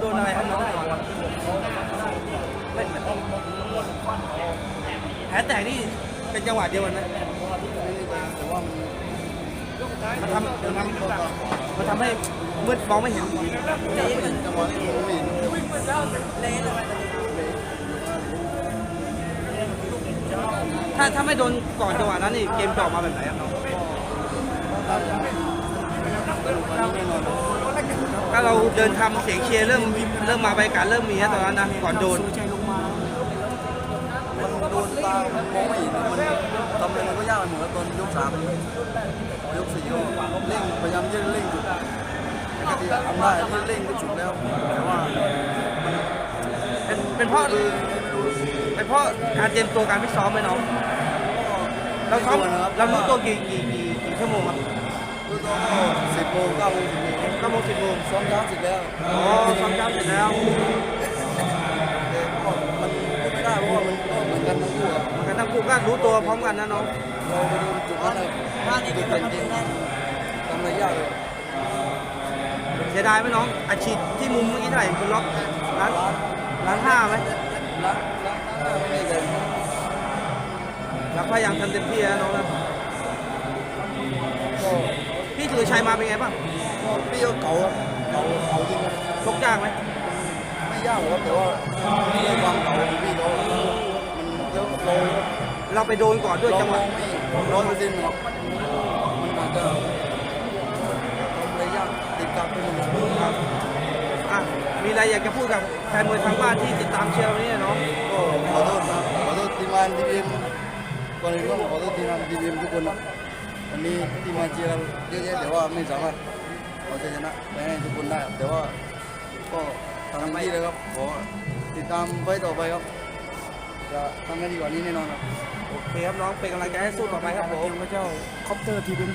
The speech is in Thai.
โดนอะไรครับน้องเล่นแบบแตกนี่เป็นจังหวะเดียวกันไหมันทำมันทำมันทำให้มืดมองไม่เห็นถ้าถ้าไม่โดนก่อนจังหวะนั้นนี่เกมจบมาแบบไหนครับน้อง ถ้าเราเดินทำเสียงเชียร์เริ่มเริ่มมาใบกาศเริ่มมีแล้วตอนนั้นนะก่อนโดนมันโดนตามันมองไม่เห็นมันทำอะไรมันก็ยากไปหมดแล้วตอนยกสามยกสี่ก็เร่งพยายามจะเร่งจุดปกติทำได้ที่เร่งก็จุดแล้วแต่ว่าเป็นเป็นเพราะเป็นเพราะการเตรียมตัวการฟิซ้อมไหมน้อง เราซ้อมเรารู้ตัวกี่กี่กี่กี่ชั่วโมงครับ โมงเก้าโมงสิบโมงเก้าโมงสิบโมงซ้อมเช้าเสร็จแล้วอ๋อซ้อมเช้าเสร็จแล้วแต่ก็มันพูดไม่ได้เพราะว่ามันก็เหมือนกันทั้งคู่ครับมันกันทั้งคู่ก็รู้ตัวพร้อมกันนะน้องเราไปดูจุดนั้นเลยจุดเป็นจริงทำอะไรยากเลยเสียดายไหมน้องอาชีพที่มุมเมื่อกี้เท่าไหร่คุณล็อกล้านล้านห้าไหมล้างล้างหน้าไม่ได้เลยเราพยายามทำเต็มที่แล้วน้องนะก็ พี่สุรชัยมาเป็นไงบ้างก็พี่ก็เก่าครับเก่าเก่าจริงครับชกยากไหมไม่ยากหรอกครับแต่ว่าด้วยความเก่าของพี่เขามันเยอะเราเราไปโดนก่อนด้วยเราจังหมวะองไม่ร้อยเปอร์เซ็นต์หรอกมันอาจจะทำอะไรยากติดกับไปหมดครับอะมีอะไรอยากจะพูดกับแฟนมวยทางบ้านที่ติดตามเชียร์วันนี้น้องก็ขอโทษนะขอโทษทีมงานทีมก่อนอื่นก็ขอโทษทีมงานทีมทุกคนนะ วันนี้ที่มาเชียร์เราเยอะแยะแต่ว่าไม่สามารถเอาชยชนะไปให้ทุกคนได้ครับแต่ว่าก็ทำเต็มที่เลยครับขอติดตามไว้ต่อไปครับ จะทำให้ดีกว่านี้แน่นอนครับ โอเคครับน้องเป็นกำลังใจให้สู้ต่อไปครับผม พระเจ้าคอปเตอร์ทีเอ็ม